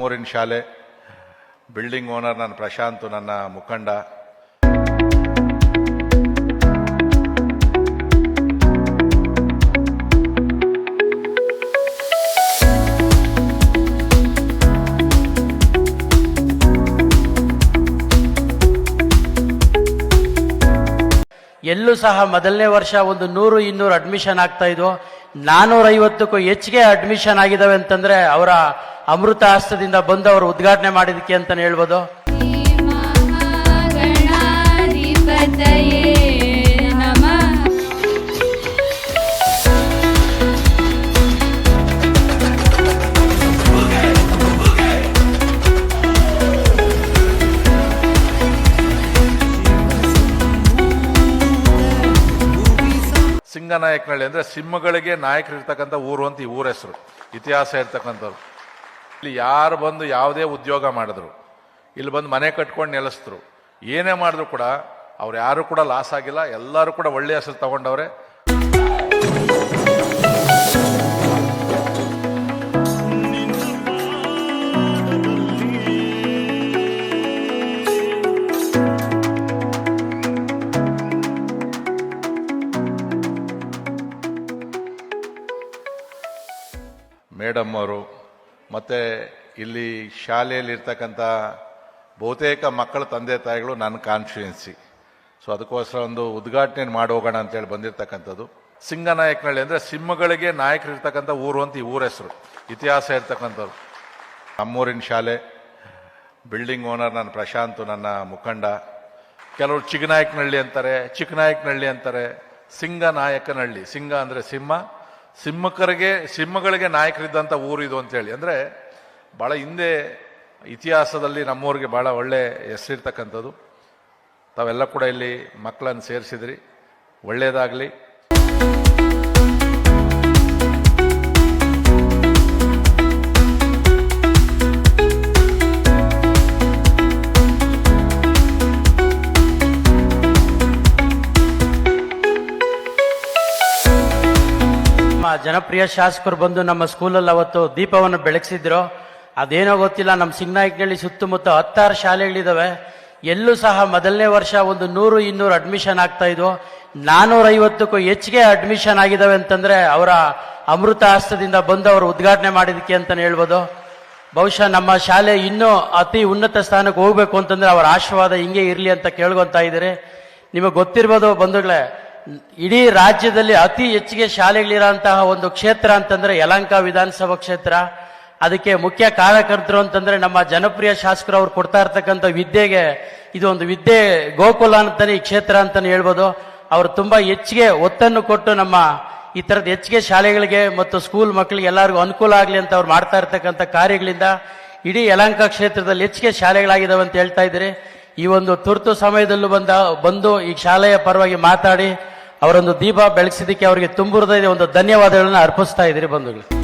ನಮ್ಮೂರಿನ ಶಾಲೆ. Building owner ನನ್ನ ಪ್ರಶಾಂತ್, ನನ್ನ ಮುಖಂಡ. ಎಲ್ಲೂ ಸಹ ಮೊದಲನೇ ವರ್ಷ ಒಂದು ನೂರು ಇನ್ನೂರು ಅಡ್ಮಿಷನ್ ಆಗ್ತಾ ಇದ್ವು. ನಾನೂರ ಐವತ್ತಕ್ಕೂ ಹೆಚ್ಚಿಗೆ ಅಡ್ಮಿಷನ್ ಆಗಿದಾವೆ ಅಂತಂದ್ರೆ ಅವರ ಅಮೃತಾಸ್ತ್ರದಿಂದ ಹಸ್ತದಿಂದ ಬಂದವರು ಉದ್ಘಾಟನೆ ಮಾಡಿದಕ್ಕೆ ಅಂತ ಹೇಳ್ಬೋದು. ಸಿಂಗನಾಯಕನಹಳ್ಳಿ ಅಂದರೆ ಸಿಂಹಗಳಿಗೆ ನಾಯಕರಿರ್ತಕ್ಕಂಥ ಊರು ಅಂತ ಈ ಊರ ಹೆಸರು. ಇತಿಹಾಸ ಇರ್ತಕ್ಕಂಥವ್ರು ಇಲ್ಲಿ ಯಾರು ಬಂದು ಯಾವುದೇ ಉದ್ಯೋಗ ಮಾಡಿದ್ರು, ಇಲ್ಲಿ ಬಂದು ಮನೆ ಕಟ್ಕೊಂಡು ನೆಲೆಸಿದ್ರು, ಏನೇ ಮಾಡಿದ್ರು ಕೂಡ ಅವ್ರು ಯಾರು ಕೂಡ ಲಾಸ್ ಆಗಿಲ್ಲ, ಎಲ್ಲರೂ ಕೂಡ ಒಳ್ಳೆಯ ಹೆಸರು ತಗೊಂಡವ್ರೆ. ಮೇಡಮ್ ಅವರು ಮತ್ತು ಇಲ್ಲಿ ಶಾಲೆಯಲ್ಲಿರ್ತಕ್ಕಂಥ ಬಹುತೇಕ ಮಕ್ಕಳ ತಂದೆ ತಾಯಿಗಳು ನನ್ನ ಕಾನ್ಸ್ಟಿಟ್ಯೂನ್ಸಿ ಸೊ ಅದಕ್ಕೋಸ್ಕರ ಒಂದು ಉದ್ಘಾಟನೆ ಮಾಡಿ ಹೋಗೋಣ ಅಂತೇಳಿ ಬಂದಿರತಕ್ಕಂಥದ್ದು. ಸಿಂಗನಾಯಕನಹಳ್ಳಿ ಅಂದರೆ ಸಿಂಹಗಳಿಗೆ ನಾಯಕರಿರ್ತಕ್ಕಂಥ ಊರು ಅಂತ ಈ ಊರ ಹೆಸರು. ಇತಿಹಾಸ ಇರ್ತಕ್ಕಂಥವ್ರು ನಮ್ಮೂರಿನ ಶಾಲೆ ಬಿಲ್ಡಿಂಗ್ ಓನರ್ ನನ್ನ ಪ್ರಶಾಂತ್, ನನ್ನ ಮುಖಂಡ. ಕೆಲವರು ಚಿಕ್ಕನಾಯಕನಹಳ್ಳಿ ಅಂತಾರೆ ಚಿಕ್ಕನಾಯಕನಹಳ್ಳಿ ಅಂತಾರೆ. ಸಿಂಗನಾಯಕನಹಳ್ಳಿ. ಸಿಂಗ ಅಂದರೆ ಸಿಂಹ ಸಿಂಹಕರಿಗೆ, ಸಿಂಹಗಳಿಗೆ ನಾಯಕರಿದ್ದಂಥ ಊರು ಇದು ಅಂತೇಳಿ ಅಂದರೆ ಭಾಳ ಹಿಂದೆ ಇತಿಹಾಸದಲ್ಲಿ ನಮ್ಮೂರಿಗೆ ಭಾಳ ಒಳ್ಳೆ ಹೆಸರಿರ್ತಕ್ಕಂಥದ್ದು. ತಾವೆಲ್ಲ ಕೂಡ ಇಲ್ಲಿ ಮಕ್ಕಳನ್ನು ಸೇರಿಸಿದ್ರಿ. ಒಳ್ಳೆಯದಾಗಲಿ ಜನಪ್ರಿಯ ಶಾಸಕರು ಬಂದು ನಮ್ಮ ಸ್ಕೂಲಲ್ಲಿ ಅವತ್ತು ದೀಪವನ್ನು ಬೆಳಗಿಸಿದ್ರು. ಅದೇನೋ ಗೊತ್ತಿಲ್ಲ ನಮ್ಮ ಸಿಂಗನಾಯಕನಹಳ್ಳಿ ಸುತ್ತಮುತ್ತ ಹತ್ತಾರು ಶಾಲೆಗಳಿದ್ದಾವೆ ಎಲ್ಲೂ ಸಹ ಮೊದಲನೇ ವರ್ಷ ಒಂದು ನೂರು, ಇನ್ನೂರು ಅಡ್ಮಿಷನ್ ಆಗ್ತಾ ಇದ್ವು. ನಾನೂರ ಐವತ್ತಕ್ಕೂ ಹೆಚ್ಚಿಗೆ ಅಡ್ಮಿಷನ್ ಆಗಿದಾವೆ ಅಂತಂದ್ರೆ ಅವರ ಅಮೃತ ಹಸ್ತದಿಂದ ಬಂದು ಅವರು ಉದ್ಘಾಟನೆ ಮಾಡಿದಕ್ಕೆ ಅಂತಲೇ ಹೇಳ್ಬೋದು. ಬಹುಶಃ ನಮ್ಮ ಶಾಲೆ ಇನ್ನೂ ಅತಿ ಉನ್ನತ ಸ್ಥಾನಕ್ಕೆ ಹೋಗ್ಬೇಕು ಅಂತಂದ್ರೆ ಅವರ ಆಶೀರ್ವಾದ ಹಿಂಗೆ ಇರಲಿ ಅಂತ ಕೇಳ್ಕೊತಾ ಇದ್ದೀರಿ. ನಿಮಗೆ ಗೊತ್ತಿರ್ಬೋದು ಬಂಧುಗಳೇ ಇಡೀ ರಾಜ್ಯದಲ್ಲಿ ಅತಿ ಹೆಚ್ಚಿಗೆ ಶಾಲೆಗಳಿರೋಂತಹ ಒಂದು ಕ್ಷೇತ್ರ ಅಂತಂದ್ರೆ ಯಲಂಕ ವಿಧಾನಸಭಾ ಕ್ಷೇತ್ರ. ಅದಕ್ಕೆ ಮುಖ್ಯ ಕಾರ್ಯಕರ್ತರು ಅಂತಂದ್ರೆ ನಮ್ಮ ಜನಪ್ರಿಯ ಶಾಸಕರು ಅವ್ರು ಕೊಡ್ತಾ ಇರ್ತಕ್ಕಂಥ ವಿದ್ಯೆಗೆ, ಇದು ಒಂದು ವಿದ್ಯೆ ಗೋಕುಲ ಅಂತಾನೆ ಈ ಕ್ಷೇತ್ರ ಅಂತಾನೆ ಹೇಳ್ಬೋದು. ಅವರು ತುಂಬಾ ಹೆಚ್ಚಿಗೆ ಒತ್ತನ್ನು ಕೊಟ್ಟು ನಮ್ಮ ಈ ತರದ ಹೆಚ್ಚಿಗೆ ಶಾಲೆಗಳಿಗೆ ಮತ್ತು ಸ್ಕೂಲ್ ಮಕ್ಕಳಿಗೆ ಎಲ್ಲರಿಗೂ ಅನುಕೂಲ ಆಗಲಿ ಅಂತ ಅವ್ರು ಮಾಡ್ತಾ ಇರ್ತಕ್ಕಂಥ ಕಾರ್ಯಗಳಿಂದ ಇಡೀ ಯಲಂಕ ಕ್ಷೇತ್ರದಲ್ಲಿ ಹೆಚ್ಚಿಗೆ ಶಾಲೆಗಳಾಗಿದ್ದಾವೆ ಅಂತ ಹೇಳ್ತಾ ಇದ್ದಾರೆ. ಈ ಒಂದು ತುರ್ತು ಸಮಯದಲ್ಲೂ ಬಂದ, ಬಂದು ಈ ಶಾಲೆಯ ಪರವಾಗಿ ಮಾತಾಡಿ ಅವರೊಂದು ದೀಪ ಬೆಳಗಿಸಿದ್ದಕ್ಕೆ ಅವರಿಗೆ ತುಂಬುರದ ಒಂದು ಧನ್ಯವಾದಗಳನ್ನು ಅರ್ಪಿಸ್ತಾ ಇದ್ದೀರಿ ಬಂಧುಗಳು.